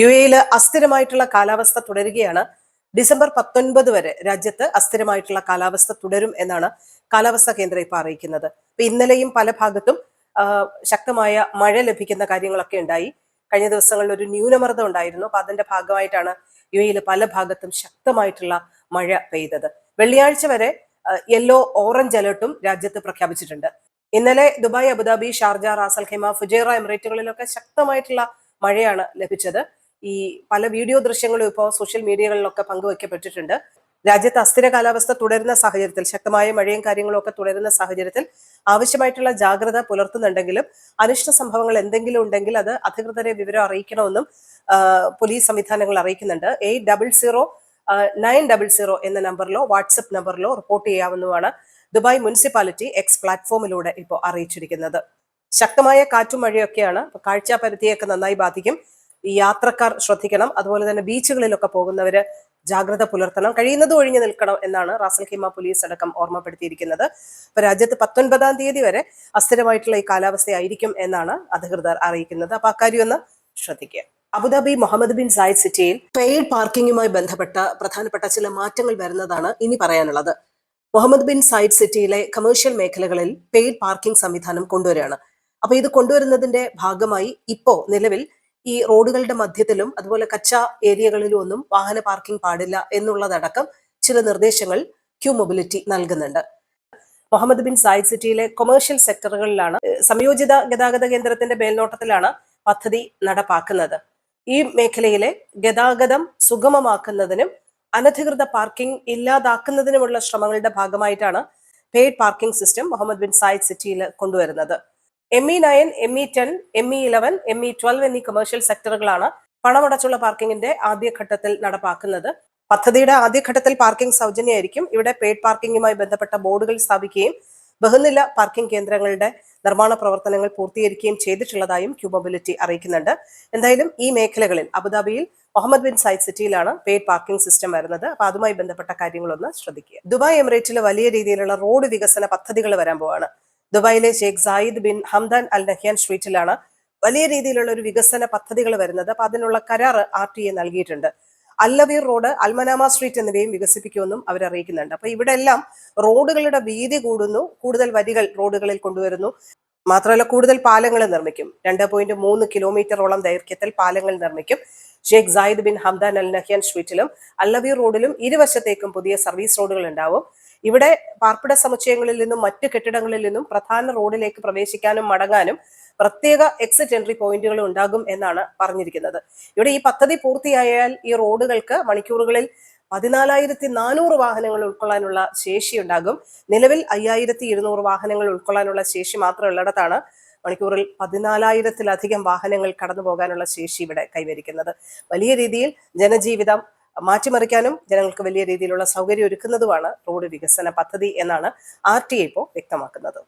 U എയിൽ അസ്ഥിരമായിട്ടുള്ള കാലാവസ്ഥ തുടരുകയാണ്. ഡിസംബർ പത്തൊൻപത് വരെ രാജ്യത്ത് അസ്ഥിരമായിട്ടുള്ള കാലാവസ്ഥ തുടരും എന്നാണ് കാലാവസ്ഥാ കേന്ദ്രം ഇപ്പൊ അറിയിക്കുന്നത്. ഇന്നലെയും പല ഭാഗത്തും ശക്തമായ മഴ ലഭിക്കുന്ന കാര്യങ്ങളൊക്കെ ഉണ്ടായി. കഴിഞ്ഞ ദിവസങ്ങളിൽ ഒരു ന്യൂനമർദ്ദം ഉണ്ടായിരുന്നു. അപ്പൊ അതിന്റെ ഭാഗമായിട്ടാണ് യു എയിൽ പല ഭാഗത്തും ശക്തമായിട്ടുള്ള മഴ പെയ്തത്. വെള്ളിയാഴ്ച വരെ യെല്ലോ ഓറഞ്ച് അലർട്ടും രാജ്യത്ത് പ്രഖ്യാപിച്ചിട്ടുണ്ട്. ഇന്നലെ Dubai Abu Dhabi Sharjah Ras Al Khaimah Fujairah എമിറേറ്റുകളിലൊക്കെ ശക്തമായിട്ടുള്ള മഴയാണ് ലഭിച്ചത്. ഈ പല വീഡിയോ ദൃശ്യങ്ങളും ഇപ്പോൾ സോഷ്യൽ മീഡിയകളിലൊക്കെ പങ്കുവയ്ക്കപ്പെട്ടിട്ടുണ്ട് രാജ്യത്ത് അസ്ഥിര കാലാവസ്ഥ തുടരുന്ന സാഹചര്യത്തിൽ ശക്തമായ മഴയും കാര്യങ്ങളും ഒക്കെ തുടരുന്ന സാഹചര്യത്തിൽ ആവശ്യമായിട്ടുള്ള ജാഗ്രത പുലർത്തുന്നുണ്ടെങ്കിലും അനിഷ്ട സംഭവങ്ങൾ എന്തെങ്കിലും ഉണ്ടെങ്കിൽ അത് അധികൃതരെ വിവരം അറിയിക്കണമെന്നും പോലീസ് സംവിധാനങ്ങൾ അറിയിക്കുന്നുണ്ട്. Eight double zero nine double zero എന്ന നമ്പറിലോ വാട്സപ്പ് നമ്പറിലോ റിപ്പോർട്ട് ചെയ്യാവുന്നതാണ് ദുബായ് മുനിസിപ്പാലിറ്റി എക്സ് പ്ലാറ്റ്ഫോമിലൂടെ ഇപ്പോൾ അറിയിച്ചിരിക്കുന്നത്. ശക്തമായ കാറ്റും മഴയൊക്കെയാണ്. കാഴ്ച പരിധിയൊക്കെ നന്നായി ബാധിക്കും. ഈ യാത്രക്കാർ ശ്രദ്ധിക്കണം. അതുപോലെ തന്നെ ബീച്ചുകളിലൊക്കെ പോകുന്നവര് ജാഗ്രത പുലർത്തണം. കഴിയുന്നത് ഒഴിഞ്ഞു നിൽക്കണം എന്നാണ് റാസൽ ഖീമ പോലീസ് അടക്കം ഓർമ്മപ്പെടുത്തിയിരിക്കുന്നത്. അപ്പൊ രാജ്യത്ത് പത്തൊൻപതാം തീയതി വരെ അസ്ഥിരമായിട്ടുള്ള ഈ കാലാവസ്ഥയായിരിക്കും എന്നാണ് അധികൃതർ അറിയിക്കുന്നത്. അപ്പൊ അക്കാര്യം ഒന്ന് ശ്രദ്ധിക്കുക. Abu Dhabi Mohammed bin Zayed സിറ്റിയിൽ പെയ്ഡ് പാർക്കിങ്ങുമായി ബന്ധപ്പെട്ട പ്രധാനപ്പെട്ട ചില മാറ്റങ്ങൾ വരുന്നതാണ് ഇനി പറയാനുള്ളത്. മുഹമ്മദ് ബിൻ സായിദ് സിറ്റിയിലെ കമേഴ്ഷ്യൽ മേഖലകളിൽ പെയ്ഡ് പാർക്കിംഗ് സംവിധാനം കൊണ്ടുവരികയാണ്. അപ്പൊ ഇത് കൊണ്ടുവരുന്നതിന്റെ ഭാഗമായി ഇപ്പോ നിലവിൽ ഈ റോഡുകളുടെ മധ്യത്തിലും അതുപോലെ കച്ച ഏരിയകളിലും ഒന്നും വാഹന പാർക്കിംഗ് പാടില്ല എന്നുള്ളതടക്കം ചില നിർദ്ദേശങ്ങൾ ക്യൂ മൊബിലിറ്റി നൽകുന്നുണ്ട്. മുഹമ്മദ് ബിൻ സായിദ് സിറ്റിയിലെ കൊമേഴ്ഷ്യൽ സെക്ടറുകളിലാണ് സംയോജിത ഗതാഗത കേന്ദ്രത്തിന്റെ മേൽനോട്ടത്തിലാണ് പദ്ധതി നടപ്പാക്കുന്നത്. ഈ മേഖലയിലെ ഗതാഗതം സുഗമമാക്കുന്നതിനും അനധികൃത പാർക്കിംഗ് ഇല്ലാതാക്കുന്നതിനുമുള്ള ശ്രമങ്ങളുടെ ഭാഗമായിട്ടാണ് paid parking system Mohammed bin Zayed സിറ്റിയിൽ കൊണ്ടുവരുന്നത്. M E nine M E ten M E eleven M E twelve എന്നീ കമേഴ്ഷ്യൽ സെക്ടറുകളാണ് പണമടച്ചുള്ള പാർക്കിങ്ങിന്റെ ആദ്യഘട്ടത്തിൽ നടപ്പാക്കുന്നത്. പദ്ധതിയുടെ ആദ്യഘട്ടത്തിൽ പാർക്കിംഗ് സൗജന്യമായിരിക്കും. ഇവിടെ പെയ്ഡ് പാർക്കിങ്ങുമായി ബന്ധപ്പെട്ട ബോർഡുകൾ സ്ഥാപിക്കുകയും ബഹുനില പാർക്കിംഗ് കേന്ദ്രങ്ങളുടെ നിർമ്മാണ പ്രവർത്തനങ്ങൾ പൂർത്തീകരിക്കുകയും ചെയ്തിട്ടുള്ളതായും ക്യൂ മൊബിലിറ്റി അറിയിക്കുന്നുണ്ട്. എന്തായാലും ഈ മേഖലകളിൽ അബുദാബിയിൽ മുഹമ്മദ് ബിൻ സൈദ് സിറ്റിയിലാണ് പെയ്ഡ് പാർക്കിംഗ് സിസ്റ്റം വരുന്നത്. അപ്പൊ അതുമായി ബന്ധപ്പെട്ട കാര്യങ്ങളൊന്ന് ശ്രദ്ധിക്കുക. ദുബായ് എമിറേറ്റിൽ വലിയ രീതിയിലുള്ള റോഡ് വികസന പദ്ധതികൾ വരാൻ പോവാണ്. ദുബായിലെ Sheikh Zayed bin Hamdan Al Nahyan സ്ട്രീറ്റിലാണ് വലിയ രീതിയിലുള്ള ഒരു വികസന പദ്ധതികൾ വരുന്നത്. അപ്പൊ അതിനുള്ള കരാർ ആർ ടി എ നൽകിയിട്ടുണ്ട്. അല്ലവീർ റോഡ് അൽമനാമ സ്ട്രീറ്റ് എന്നിവയും വികസിപ്പിക്കുമെന്നും അവർ അറിയിക്കുന്നുണ്ട്. അപ്പൊ ഇവിടെ എല്ലാം റോഡുകളുടെ വീതി കൂടുന്നു. കൂടുതൽ വരികൾ റോഡുകളിൽ കൊണ്ടുവരുന്നു. മാത്രമല്ല കൂടുതൽ പാലങ്ങൾ നിർമ്മിക്കും. രണ്ട് പോയിന്റ് മൂന്ന് കിലോമീറ്ററോളം ദൈർഘ്യത്തിൽ പാലങ്ങൾ നിർമ്മിക്കും Sheikh Zayed bin Hamdan Al Nahyan സ്ട്രീറ്റിലും. അല്ലവീർ റോഡിലും ഇരുവശത്തേക്കും പുതിയ സർവീസ് റോഡുകൾ ഉണ്ടാവും. ഇവിടെ പാർപ്പിട സമുച്ചയങ്ങളിൽ നിന്നും മറ്റു കെട്ടിടങ്ങളിൽ നിന്നും പ്രധാന റോഡിലേക്ക് പ്രവേശിക്കാനും മടങ്ങാനും പ്രത്യേക എക്സിറ്റ് എൻട്രി പോയിന്റുകൾ ഉണ്ടാകും എന്നാണ് പറഞ്ഞിരിക്കുന്നത്. ഇവിടെ ഈ പദ്ധതി പൂർത്തിയായാൽ ഈ റോഡുകൾക്ക് മണിക്കൂറുകളിൽ പതിനാലായിരത്തി നാനൂറ് വാഹനങ്ങൾ ഉൾക്കൊള്ളാനുള്ള ശേഷി ഉണ്ടാകും. നിലവിൽ അയ്യായിരത്തി ഇരുന്നൂറ് വാഹനങ്ങൾ ഉൾക്കൊള്ളാനുള്ള ശേഷി മാത്രമുള്ളിടത്താണ് മണിക്കൂറിൽ പതിനാലായിരത്തിലധികം വാഹനങ്ങൾ കടന്നു പോകാനുള്ള ശേഷി ഇവിടെ കൈവരിക്കുന്നത്. വലിയ രീതിയിൽ ജനജീവിതം മാറ്റിമറിക്കാനും ജനങ്ങൾക്ക് വലിയ രീതിയിലുള്ള സൗകര്യം ഒരുക്കുന്നതുമാണ് റോഡ് വികസന പദ്ധതി എന്നാണ് ആർ ടി ഇപ്പോൾ വ്യക്തമാക്കുന്നത്.